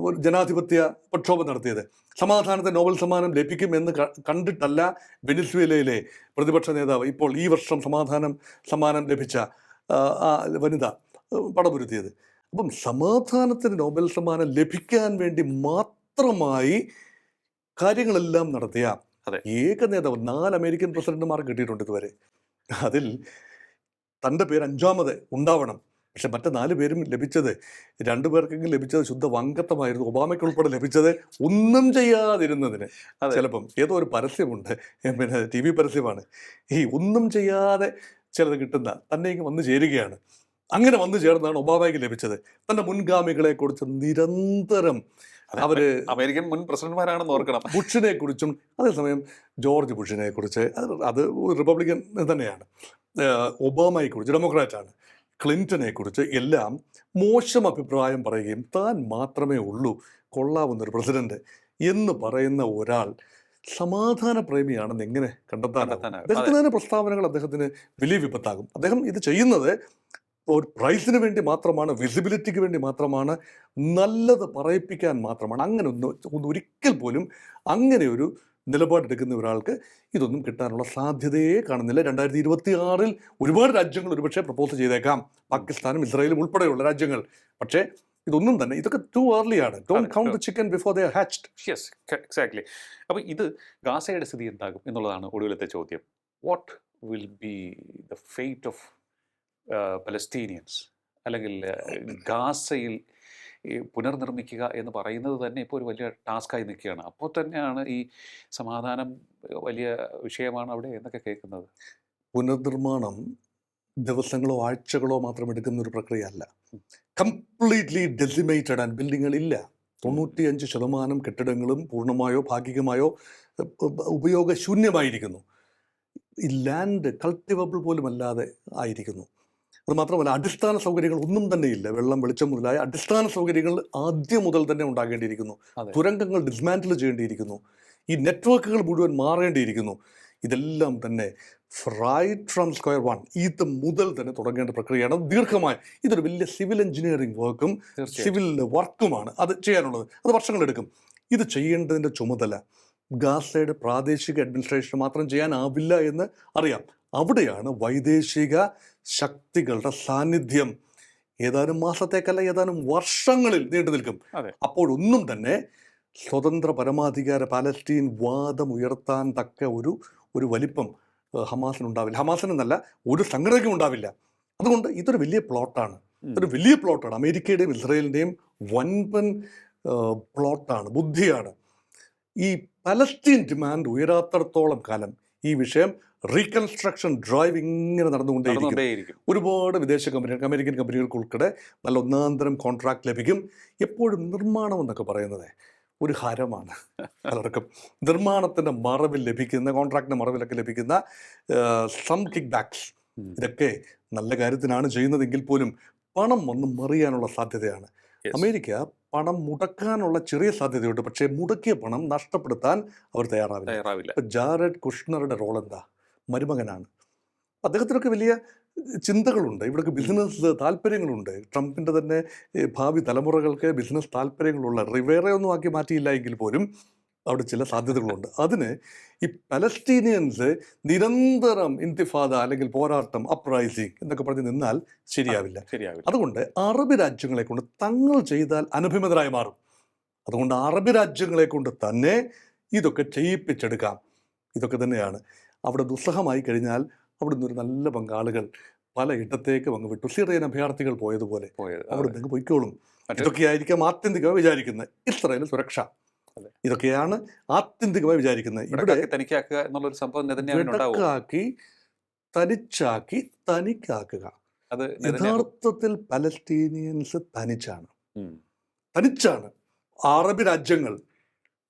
ഒരു ജനാധിപത്യ പ്രക്ഷോഭം നടത്തിയത്. സമാധാനത്തെ നോബൽ സമ്മാനം ലഭിക്കുമെന്ന് കണ്ടിട്ടല്ല വെനിസ്വേലയിലെ പ്രതിപക്ഷ നേതാവ് ഇപ്പോൾ ഈ വർഷം സമാധാനം സമ്മാനം ലഭിച്ച വനിത പടപുരുത്തിയത്. അപ്പം സമാധാനത്തിന് നോബൽ സമ്മാനം ലഭിക്കാൻ വേണ്ടി മാത്രമായി കാര്യങ്ങളെല്ലാം നടത്തിയ. ഏക നേതാവ് നാല് അമേരിക്കൻ പ്രസിഡന്റുമാർ കിട്ടിയിട്ടുണ്ട് ഇതുവരെ. അതിൽ തന്റെ പേര് അഞ്ചാമത് ഉണ്ടാവണം. പക്ഷെ മറ്റു നാല് പേരും ലഭിച്ചത് രണ്ടു പേർക്കെങ്കിലും ലഭിച്ചത് ശുദ്ധ വങ്കത്വമായിരുന്നു ഒബാമയ്ക്ക് ഉൾപ്പെടെ ലഭിച്ചത് ഒന്നും ചെയ്യാതിരുന്നതിന്. ചിലപ്പം ഏതോ ഒരു പരസ്യമുണ്ട്. പിന്നെ ടി വി പരസ്യമാണ്. ഈ ഒന്നും ചെയ്യാതെ ചിലത് കിട്ടുന്ന തന്നെ ഇങ്ങ് വന്നു ചേരുകയാണ്. അങ്ങനെ വന്നു ചേർന്നാണ് ഒബാമയ്ക്ക് ലഭിച്ചത്. തന്റെ മുൻഗാമികളെ കുറിച്ച് നിരന്തരം അവർ അമേരിക്കൻ മുൻ പ്രസിഡന്റ്മാരാണെന്ന് ഓർക്കണം. ബുഷിനെ കുറിച്ചും അതേസമയം ജോർജ് ബുഷിനെ കുറിച്ച് അത് റിപ്പബ്ലിക്കൻ തന്നെയാണ്. ഒബാമയെ കുറിച്ച് ഡെമോക്രാറ്റാണ് ക്ലിന്റനെ കുറിച്ച് എല്ലാം മോശം അഭിപ്രായം പറയുകയും താൻ മാത്രമേ ഉള്ളൂ കൊള്ളാവുന്ന ഒരു പ്രസിഡന്റ് എന്ന് പറയുന്ന ഒരാൾ സമാധാന പ്രേമിയാണെന്ന് എങ്ങനെ കണ്ടെത്താനാകും. അദ്ദേഹത്തിന് പ്രസ്താവനകൾ അദ്ദേഹത്തിന് വലിയ വിപത്താകും. അദ്ദേഹം ഇത് ചെയ്യുന്നത് ഒരു പ്രൈസിന് വേണ്ടി മാത്രമാണ് വിസിബിലിറ്റിക്ക് വേണ്ടി മാത്രമാണ് നല്ലത് പറയിപ്പിക്കാൻ മാത്രമാണ്. അങ്ങനെ ഒന്ന് ഒന്ന് ഒരിക്കൽ പോലും അങ്ങനെ ഒരു നിലപാടെടുക്കുന്ന ഒരാൾക്ക് ഇതൊന്നും കിട്ടാനുള്ള സാധ്യതയെ കാണുന്നില്ല. രണ്ടായിരത്തി ഇരുപത്തി ആറിൽ ഒരുപാട് രാജ്യങ്ങൾ ഒരുപക്ഷെ പ്രപ്പോസ് ചെയ്തേക്കാം. പാകിസ്ഥാനും ഇസ്രായേലും ഉൾപ്പെടെയുള്ള രാജ്യങ്ങൾ. പക്ഷേ ഇതൊന്നും തന്നെ ഇതൊക്കെ too ഏർലിയാണ് don't count the chicken before they hatched yes exactly അപ്പോൾ ഇത് ഗാസയുടെ സ്ഥിതി എന്താകും എന്നുള്ളതാണ് ഒടുവിലത്തെ ചോദ്യം. What will be the fate of Palestinians അല്ലെങ്കിൽ ഗാസയിൽ പുനർനിർമ്മിക്കുക എന്ന് പറയുന്നത് തന്നെ ഇപ്പോൾ ഒരു വലിയ ടാസ്ക്കായി നിൽക്കുകയാണ്. അപ്പോൾ തന്നെയാണ് ഈ സമാധാനം വലിയ വിഷയമാണ് അവിടെ എന്നൊക്കെ കേൾക്കുന്നത്. പുനർനിർമ്മാണം ദിവസങ്ങളോ ആഴ്ചകളോ മാത്രം എടുക്കുന്ന ഒരു പ്രക്രിയ അല്ല കംപ്ലീറ്റ്ലി ഡെസിമേറ്റഡ് ആൻഡ് ബിൽഡിങ്ങുകളില്ല. തൊണ്ണൂറ്റിയഞ്ച് ശതമാനം കെട്ടിടങ്ങളും പൂർണമായോ ഭാഗികമായോ ഉപയോഗശൂന്യമായിരിക്കുന്നു. ഈ ലാൻഡ് കൾട്ടിവബിൾ പോലും അല്ലാതെ ആയിരിക്കുന്നു. അത് മാത്രമല്ല അടിസ്ഥാന സൗകര്യങ്ങൾ ഒന്നും തന്നെ ഇല്ല. വെള്ളം വെളിച്ചം മുതലായ അടിസ്ഥാന സൗകര്യങ്ങൾ ആദ്യം മുതൽ തന്നെ ഉണ്ടാകേണ്ടിയിരിക്കുന്നു. തുരങ്കങ്ങൾ ഡിസ്മാൻഡിൽ ചെയ്യേണ്ടിയിരിക്കുന്നു. ഈ നെറ്റ്വർക്കുകൾ മുഴുവൻ മാറേണ്ടിയിരിക്കുന്നു. ഇതെല്ലാം തന്നെ റൈറ്റ് ഫ്രം സ്ക്വയർ വൺ ഇത് മുതൽ തന്നെ തുടങ്ങേണ്ട പ്രക്രിയയാണ്. ദീർഘമായ ഇതൊരു വലിയ സിവിൽ എഞ്ചിനീയറിംഗ് വർക്കും സിവിൽ വർക്കുമാണ് അത് ചെയ്യാനുള്ളത്. അത് വർഷങ്ങളെടുക്കും ഇത് ചെയ്യേണ്ടതിന്റെ ചുമതല ഗാസയുടെ പ്രാദേശിക അഡ്മിനിസ്ട്രേഷൻ മാത്രം ചെയ്യാനാവില്ല എന്ന് അറിയാം. അവിടെയാണ് വൈദേശിക ശക്തികളുടെ സാന്നിധ്യം. ഏതാനും മാസത്തേക്കല്ല ഏതാനും വർഷങ്ങളിൽ നീണ്ടു നിൽക്കും. അപ്പോഴൊന്നും തന്നെ സ്വതന്ത്ര പരമാധികാര പാലസ്റ്റീൻ വാദം ഉയർത്താൻ തക്ക ഒരു ഒരു വലിപ്പം ഹമാസിനുണ്ടാവില്ല ഹമാസിനെന്നല്ല ഒരു സംഘടനയ്ക്കും ഉണ്ടാവില്ല. അതുകൊണ്ട് ഇതൊരു വലിയ പ്ലോട്ടാണ്. ഇതൊരു വലിയ പ്ലോട്ടാണ്. അമേരിക്കയുടെയും ഇസ്രയേലിന്റെയും വൻപൻ പ്ലോട്ടാണ് ബുദ്ധിയാണ്. ഈ പലസ്തീൻ ഡിമാൻഡ് ഉയരാത്തടത്തോളം കാലം ഈ വിഷയം റീകൺസ്ട്രക്ഷൻ ഡ്രൈവ് ഇങ്ങനെ നടന്നുകൊണ്ടേയിരിക്കും. ഒരുപാട് വിദേശ കമ്പനികൾക്ക് അമേരിക്കൻ കമ്പനികൾക്ക് ഉൾപ്പെടെ നല്ല ഒന്നാന്തരം കോൺട്രാക്ട് ലഭിക്കും. എപ്പോഴും നിർമ്മാണം എന്നൊക്കെ പറയുന്നത് ഒരു ഹരമാണ്. പലർക്കും നിർമ്മാണത്തിന്റെ മറവിൽ ലഭിക്കുന്ന കോൺട്രാക്ടിന്റെ മറവിലൊക്കെ ലഭിക്കുന്ന സം കിക്ക് ബാക്സ്. ഇതൊക്കെ നല്ല കാര്യത്തിനാണ് ചെയ്യുന്നതെങ്കിൽ പോലും പണം ഒന്ന് മറിയാനുള്ള സാധ്യതയാണ്. അമേരിക്ക പണം മുടക്കാനുള്ള ചെറിയ സാധ്യതയുണ്ട്. പക്ഷേ മുടക്കിയ പണം നഷ്ടപ്പെടുത്താൻ അവർ തയ്യാറാവില്ല. തയ്യാറാവില്ല. ജാരഡ് കുഷ്ണറുടെ റോൾ എന്താ? മരുമകനാണ്. അദ്ദേഹത്തിനൊക്കെ വലിയ ചിന്തകളുണ്ട്. ഇവിടൊക്കെ ബിസിനസ് താല്പര്യങ്ങളുണ്ട്. ട്രംപിന്റെ തന്നെ ഭാവി തലമുറകൾക്ക് ബിസിനസ് താല്പര്യങ്ങളുള്ള റിവേറെ ഒന്നും ആക്കി മാറ്റിയില്ല എങ്കിൽ പോലും അവിടെ ചില സാധ്യതകളുണ്ട്. അതിന് ഈ പലസ്തീനിയൻസ് നിരന്തരം ഇന്തിഫാദ അല്ലെങ്കിൽ പോരാട്ടം അപ്രൈസിങ് എന്നൊക്കെ പറഞ്ഞ് നിന്നാൽ ശരിയാവില്ല. ശരിയാവില്ല. അതുകൊണ്ട് അറബ് രാജ്യങ്ങളെ കൊണ്ട് തങ്ങൾ ചെയ്താൽ അനുഭിമതരായി മാറും. അതുകൊണ്ട് അറബ് രാജ്യങ്ങളെ കൊണ്ട് തന്നെ ഇതൊക്കെ ചെയ്യിപ്പിച്ചെടുക്കാം. ഇതൊക്കെ തന്നെയാണ്. അവിടെ ദുസ്സഹമായി കഴിഞ്ഞാൽ അവിടെ നിന്നൊരു ഒരു നല്ല പങ്കാളുകൾ പല ഇടത്തേക്കും അങ്ങ് വിട്ടു. സിറിയൻ അഭയാർത്ഥികൾ പോയതുപോലെ പോയത്. അവിടെ നിന്ന് പൊയ്ക്കോളും. ഇതൊക്കെയായിരിക്കാം ആത്യന്തികമായി വിചാരിക്കുന്നത്. ഇസ്രായേൽ സുരക്ഷ. ഇതൊക്കെയാണ് ആത്യന്തികമായി വിചാരിക്കുന്നത്. ഇവിടെ തനിക്കാക്കുക എന്നുള്ളൊരു സംഭവം വിടക്കാക്കി തനിച്ചാക്കി തനിക്കാക്കുക. അത് യഥാർത്ഥത്തിൽ പലസ്തീനിയൻസ് തനിച്ചാണ്. തനിച്ചാണ്. അറബ് രാജ്യങ്ങൾ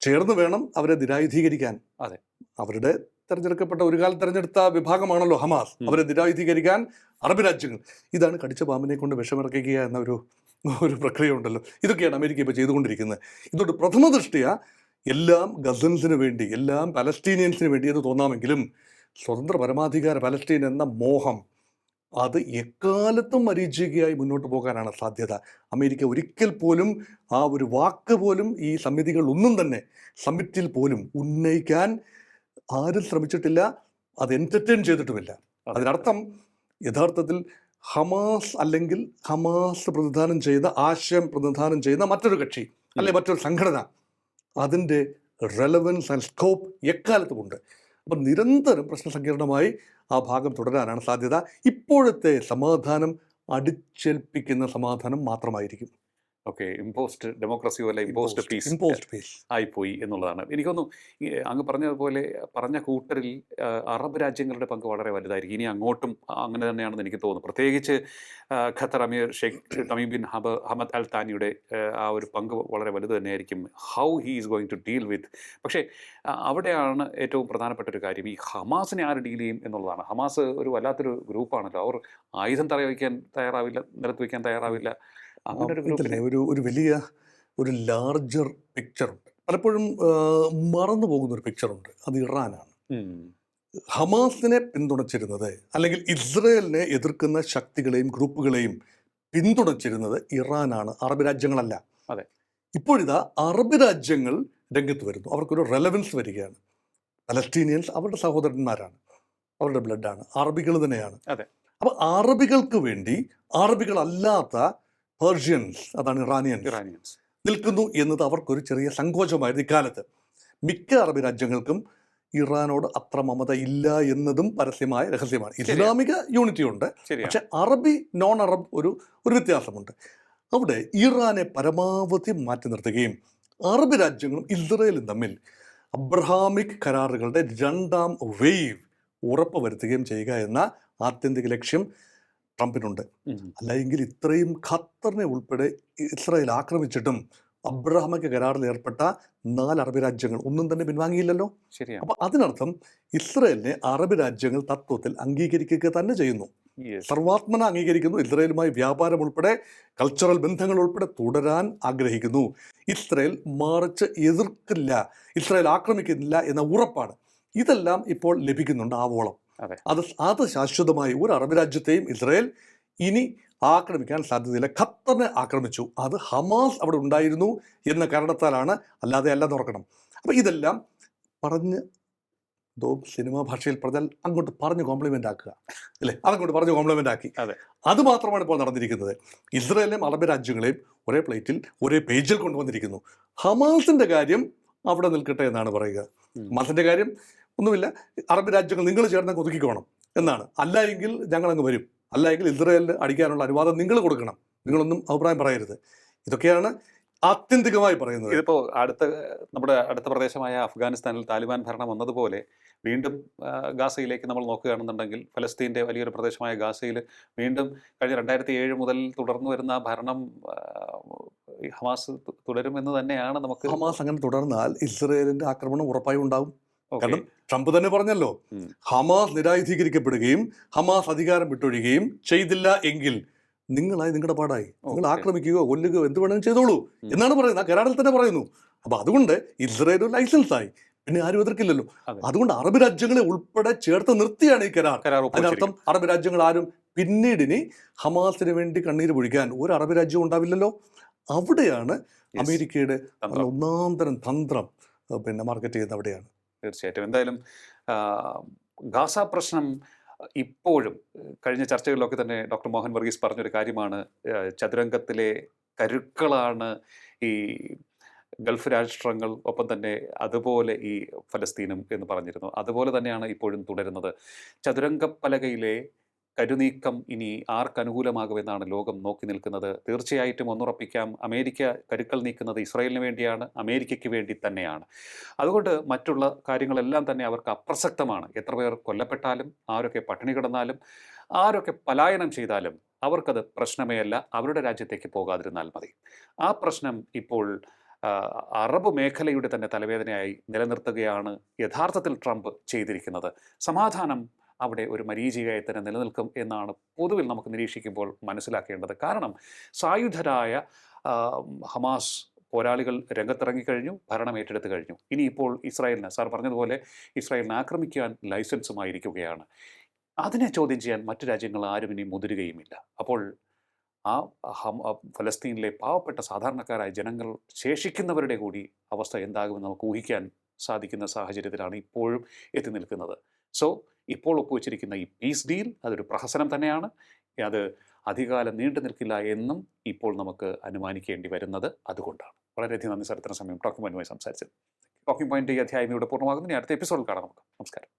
ചേർന്ന് വേണം അവരെ നിരായുധീകരിക്കാൻ. അതെ. അവരുടെ തെരഞ്ഞെടുക്കപ്പെട്ട ഒരു കാലം തെരഞ്ഞെടുത്ത വിഭാഗമാണല്ലോ ഹമാസ്. അവരെ നിരായുധീകരിക്കാൻ അറബ് രാജ്യങ്ങൾ. ഇതാണ് കടിച്ച പാമ്പിനെ കൊണ്ട് വിഷമിറക്കുക എന്ന ഒരു ഒരു പ്രക്രിയ ഉണ്ടല്ലോ ഇതൊക്കെയാണ് അമേരിക്ക ഇപ്പോൾ ചെയ്തുകൊണ്ടിരിക്കുന്നത്. ഇതുകൊണ്ട് പ്രഥമ ദൃഷ്ടിയ എല്ലാം ഗസൻസിന് വേണ്ടി എല്ലാം പലസ്തീനിയൻസിന് വേണ്ടി എന്ന് തോന്നാമെങ്കിലും സ്വതന്ത്ര പരമാധികാര പലസ്തീൻ എന്ന മോഹം അത് എക്കാലത്തും മരീചികയായി മുന്നോട്ട് പോകാനാണ് സാധ്യത. അമേരിക്ക ഒരിക്കൽ പോലും ആ ഒരു വാക്ക് പോലും ഈ സമിതികൾ ഒന്നും തന്നെ സമിറ്റിൽ പോലും ഉന്നയിക്കാൻ ആരും ശ്രമിച്ചിട്ടില്ല അത് എന്റർടൈൻ ചെയ്തിട്ടുമില്ല. അതിനർത്ഥം യഥാർത്ഥത്തിൽ ഹമാസ് അല്ലെങ്കിൽ ഹമാസ് പ്രതിദാനം ചെയ്ത ആശയം പ്രതിദാനം ചെയ്യുന്ന മറ്റൊരു കക്ഷി അല്ലെ മറ്റൊരു സംഘടന അതിന്റെ റെലവൻസ് ആൻഡ് സ്കോപ്പ് എക്കാലത്തുമുണ്ട്. അപ്പം നിരന്തരം പ്രശ്ന പ്രശ്നസങ്കീർണമായി ആ ഭാഗം തുടരാനാണ് സാധ്യത. ഇപ്പോഴത്തെ സമാധാനം അടിച്ചേൽപ്പിക്കുന്ന സമാധാനം മാത്രമായിരിക്കും. ഓക്കെ ഇമ്പോസ്റ്റ് ഡെമോക്രസി പോലെ ഇമ്പോസ്റ്റ് പീസ് ഇമ്പോസ്റ്റ് പീസ്. ആയിപ്പോയി എന്നുള്ളതാണ്. എനിക്കൊന്ന് അങ്ങ് പറഞ്ഞതുപോലെ പറഞ്ഞ കൂട്ടരിൽ അറബ് രാജ്യങ്ങളുടെ പങ്ക് വളരെ വലുതായിരിക്കും. ഇനി അങ്ങോട്ടും അങ്ങനെ തന്നെയാണെന്ന് എനിക്ക് തോന്നുന്നു. പ്രത്യേകിച്ച് ഖത്തർ അമീർ ഷെയ്ഖ് തമീം ബിൻ ഹബ ഹമദ് അൽ താനിയുടെ ആ, ഒരു പങ്ക് വളരെ വലുത് തന്നെയായിരിക്കും. How he is going to deal with പക്ഷേ അവിടെയാണ് ഏറ്റവും പ്രധാനപ്പെട്ട ഒരു കാര്യം. ഈ ഹമാസിനെ ആര് ഡീൽ ചെയ്യും എന്നുള്ളതാണ്. ഹമാസ് ഒരു വല്ലാത്തൊരു ഗ്രൂപ്പാണല്ലോ. അവർ ആയുധം തറ വയ്ക്കാൻ തയ്യാറാവില്ല നിരത്ത് വയ്ക്കാൻ തയ്യാറാവില്ല. അങ്ങനെ ഒരു ഒരു ഒരു വലിയ ഒരു ലാർജർ പിക്ചറുണ്ട് പലപ്പോഴും മറന്നു പോകുന്ന ഒരു പിക്ചറുണ്ട് അത് ഇറാനാണ്. ഹമാസിനെ പിന്തുണച്ചിരുന്നത് അല്ലെങ്കിൽ ഇസ്രയേലിനെ എതിർക്കുന്ന ശക്തികളെയും ഗ്രൂപ്പുകളെയും പിന്തുണച്ചിരുന്നത് ഇറാനാണ് അറബ് രാജ്യങ്ങളല്ല. അതെ. ഇപ്പോഴിതാ അറബ് രാജ്യങ്ങൾ രംഗത്ത് വരുന്നു. അവർക്കൊരു റെലവൻസ് വരികയാണ്. പലസ്തീനിയൻസ് അവരുടെ സഹോദരന്മാരാണ്. അവരുടെ ബ്ലഡാണ് അറബികൾ തന്നെയാണ്. അതെ. അപ്പൊ അറബികൾക്ക് വേണ്ടി അറബികളല്ലാത്ത പേർഷ്യൻസ് അതാണ് ഇറാനിയൻ ഇറാനിയൻസ്. നിൽക്കുന്നു എന്നത് അവർക്കൊരു ചെറിയ സങ്കോചമായിരുന്നു ഇക്കാലത്ത്. മിക്ക അറബ് രാജ്യങ്ങൾക്കും ഇറാനോട് അത്ര മമത ഇല്ല എന്നതും പരസ്യമായ രഹസ്യമാണ്. ഇസ്ലാമിക യൂണിറ്റി ഉണ്ട് പക്ഷെ അറബി നോൺ അറബ് ഒരു ഒരു വ്യത്യാസമുണ്ട്. അവിടെ ഇറാനെ പരമാവധി മാറ്റി നിർത്തുകയും അറബ് രാജ്യങ്ങളും ഇസ്രയേലും തമ്മിൽ അബ്രഹാമിക് കരാറുകളുടെ രണ്ടാം വേവ് ഉറപ്പുവരുത്തുകയും ചെയ്യുക എന്ന ആത്യന്തിക ലക്ഷ്യം ട്രംപിനുണ്ട്. അല്ലെങ്കിൽ ഇത്രയും ഖത്തറിനെ ഉൾപ്പെടെ ഇസ്രായേൽ ആക്രമിച്ചിട്ടും അബ്രഹാമിക കരാറിൽ ഏർപ്പെട്ട നാല് അറബ് രാജ്യങ്ങൾ ഒന്നും തന്നെ പിൻവാങ്ങിയില്ലല്ലോ? അപ്പൊ അതിനർത്ഥം ഇസ്രയേലിനെ അറബ് രാജ്യങ്ങൾ തത്വത്തിൽ അംഗീകരിക്കുക തന്നെ ചെയ്യുന്നു. സർവാത്മന അംഗീകരിക്കുന്നു. ഇസ്രയേലുമായി വ്യാപാരം ഉൾപ്പെടെ കൾച്ചറൽ ബന്ധങ്ങൾ ഉൾപ്പെടെ തുടരാൻ ആഗ്രഹിക്കുന്നു. ഇസ്രയേൽ മറിച്ച് എതിർക്കില്ല ഇസ്രയേൽ ആക്രമിക്കുന്നില്ല എന്ന ഉറപ്പാണ്. ഇതെല്ലാം ഇപ്പോൾ ലഭിക്കുന്നുണ്ട് ആവോളം. അതെ. അത് ശാശ്വതമായി ഒരു അറബ് രാജ്യത്തെയും ഇസ്രയേൽ ഇനി ആക്രമിക്കാൻ സാധ്യതയില്ല. ഖത്തറിനെ ആക്രമിച്ചു. അത് ഹമാസ് അവിടെ ഉണ്ടായിരുന്നു എന്ന കാരണത്താലാണ് അല്ലാതെ അല്ല ഓർക്കണം. അപ്പം ഇതെല്ലാം പറഞ്ഞ് എന്തോ സിനിമാ ഭാഷയിൽ പറഞ്ഞാൽ അങ്ങോട്ട് പറഞ്ഞ് കോംപ്ലിമെന്റ് ആക്കുക. അല്ലേ? അതങ്ങോട്ട് പറഞ്ഞ് കോംപ്ലിമെന്റ് ആക്കി. അതെ. അത് മാത്രമാണ് ഇപ്പോൾ നടന്നിരിക്കുന്നത്. ഇസ്രയേലിലെയും അറബ് രാജ്യങ്ങളെയും ഒരേ പ്ലേറ്റിൽ ഒരേ പേജിൽ കൊണ്ടുവന്നിരിക്കുന്നു. ഹമാസിന്റെ കാര്യം അവിടെ നിൽക്കട്ടെ എന്നാണ് പറയുക. ഹമാസിന്റെ ഹമാസിന്റെ കാര്യം ഒന്നുമില്ല. അറബ് രാജ്യങ്ങൾ നിങ്ങൾ ചേർന്ന് ഒതുക്കിക്കോണം എന്നാണ്. അല്ല എങ്കിൽ ഞങ്ങളങ്ങ് വരും. അല്ല എങ്കിൽ ഇസ്രായേലിന് അടിക്കാനുള്ള അനുവാദം നിങ്ങൾ കൊടുക്കണം. നിങ്ങളൊന്നും അഭിപ്രായം പറയരുത്. ഇതൊക്കെയാണ് ആത്യന്തികമായി പറയുന്നത്. ഇതിപ്പോൾ അടുത്ത നമ്മുടെ അടുത്ത പ്രദേശമായ അഫ്ഗാനിസ്ഥാനിൽ താലിബാൻ ഭരണം വന്നതുപോലെ വീണ്ടും ഗാസയിലേക്ക് നമ്മൾ നോക്കുകയാണെന്നുണ്ടെങ്കിൽ ഫലസ്തീന്റെ വലിയൊരു പ്രദേശമായ ഗാസയിൽ വീണ്ടും കഴിഞ്ഞ രണ്ടായിരത്തി ഏഴ് മുതൽ തുടർന്നു വരുന്ന ഭരണം ഹമാസ് തുടരുമെന്ന് തന്നെയാണ് നമുക്ക് ഹമാസ് അങ്ങനെ തുടർന്നാൽ ഇസ്രയേലിന്റെ ആക്രമണം ഉറപ്പായി ഉണ്ടാവും. കാരണം ട്രംപ് തന്നെ പറഞ്ഞല്ലോ ഹമാസ് നിരായുധീകരിക്കപ്പെടുകയും ഹമാസ് അധികാരം വിട്ടൊഴിയുകയും ചെയ്തില്ല എങ്കിൽ നിങ്ങളായി നിങ്ങളുടെ പാടായി. നിങ്ങൾ. ആക്രമിക്കുകയോ കൊല്ലുകയോ എന്ത് വേണമെങ്കിലും ചെയ്തോളൂ എന്നാണ് പറയുന്നത്. ആ കരാറിൽ തന്നെ പറയുന്നു. അപ്പൊ അതുകൊണ്ട് ഇസ്രയേൽ ഒരു ലൈസൻസ് ആയി. പിന്നെ ആരും എതിർക്കില്ലല്ലോ. അതുകൊണ്ട് അറബ് രാജ്യങ്ങളെ ഉൾപ്പെടെ ചേർത്ത് നിർത്തിയാണ് ഈ കരാർ. അതിനർത്ഥം അറബ് രാജ്യങ്ങൾ ആരും പിന്നീട് ഇനി ഹമാസിന് വേണ്ടി കണ്ണീര് പൊഴിക്കാൻ ഒരു അറബ് രാജ്യവും ഉണ്ടാവില്ലല്ലോ. അവിടെയാണ് അമേരിക്കയുടെ. ഒന്നാം തരം തന്ത്രം പിന്നെ മാർക്കറ്റ് ചെയ്യുന്നത് അവിടെയാണ്. തീർച്ചയായിട്ടും. എന്തായാലും ഗാസ പ്രശ്നം ഇപ്പോഴും കഴിഞ്ഞ ചർച്ചകളിലൊക്കെ തന്നെ ഡോക്ടർ മോഹൻ വർഗീസ് പറഞ്ഞൊരു കാര്യമാണ് ചതുരംഗത്തിലെ കരുക്കളാണ് ഈ ഗൾഫ് രാഷ്ട്രങ്ങൾ ഒപ്പം തന്നെ അതുപോലെ ഈ ഫലസ്തീനും എന്ന് പറഞ്ഞിരുന്നു. അതുപോലെ തന്നെയാണ് ഇപ്പോഴും തുടരുന്നത്. ചതുരംഗപ്പലകയിലെ കരുനീക്കം ഇനി ആർക്കനുകൂലമാകുമെന്നാണ് ലോകം നോക്കി നിൽക്കുന്നത്. തീർച്ചയായിട്ടും ഒന്നുറപ്പിക്കാം. അമേരിക്ക കരുക്കൾ നീക്കുന്നത് ഇസ്രായേലിന് വേണ്ടിയാണ് അമേരിക്കയ്ക്ക് വേണ്ടി തന്നെയാണ്. അതുകൊണ്ട് മറ്റുള്ള കാര്യങ്ങളെല്ലാം തന്നെ അവർക്ക് അപ്രസക്തമാണ്. എത്ര പേർ കൊല്ലപ്പെട്ടാലും ആരൊക്കെ പട്ടിണി കിടന്നാലും ആരൊക്കെ പലായനം ചെയ്താലും അവർക്കത് പ്രശ്നമേ അല്ല. അവരുടെ രാജ്യത്തേക്ക് പോകാതിരുന്നാൽ മതി. ആ പ്രശ്നം ഇപ്പോൾ അറബ് മേഖലയുടെ തന്നെ തലവേദനയായി നിലനിർത്തുകയാണ് യഥാർത്ഥത്തിൽ ട്രംപ് ചെയ്തിരിക്കുന്നത്. സമാധാനം അവിടെ ഒരു മരീചികയായി തന്നെ നിലനിൽക്കും എന്നാണ് പൊതുവിൽ നമുക്ക് നിരീക്ഷിക്കുമ്പോൾ മനസ്സിലാക്കേണ്ടത്. കാരണം സായുധരായ ഹമാസ് പോരാളികൾ രംഗത്തിറങ്ങിക്കഴിഞ്ഞു ഭരണം ഏറ്റെടുത്ത് കഴിഞ്ഞു. ഇനിയിപ്പോൾ ഇസ്രായേലിന് സാർ പറഞ്ഞതുപോലെ ഇസ്രായേലിനെ ആക്രമിക്കാൻ ലൈസൻസുമായിരിക്കുകയാണ്. അതിനെ ചോദ്യം ചെയ്യാൻ മറ്റു രാജ്യങ്ങൾ ആരും ഇനി മുതിരുകയുമില്ല. അപ്പോൾ ആ ഫലസ്തീനിലെ പാവപ്പെട്ട സാധാരണക്കാരായ ജനങ്ങൾ ശേഷിക്കുന്നവരുടെ കൂടി അവസ്ഥ എന്താകുമെന്ന് നമുക്ക് ഊഹിക്കാൻ സാധിക്കുന്ന സാഹചര്യത്തിലാണ് ഇപ്പോഴും എത്തി നിൽക്കുന്നത്. സോ ഇപ്പോൾ ഒപ്പുവെച്ചിരിക്കുന്ന ഈ പീസ് ഡീൽ അതൊരു പ്രഹസനം തന്നെയാണ്. അത് അധികാലം നീണ്ടു നിൽക്കില്ല എന്നും ഇപ്പോൾ നമുക്ക് അനുമാനിക്കേണ്ടി വരുന്നത് അതുകൊണ്ടാണ്. വളരെയധികം നന്ദി ഇത്ര സമയം ടോക്കിംഗ് പോയിന്റുമായി സംസാരിച്ചത് ടോക്കിംഗ് പോയിന്റ് ഈ അധ്യായം ഇവിടെ പൂർണമാകുന്നു. അടുത്ത എപ്പിസോഡിൽ കാണാം നമുക്ക്. നമസ്കാരം.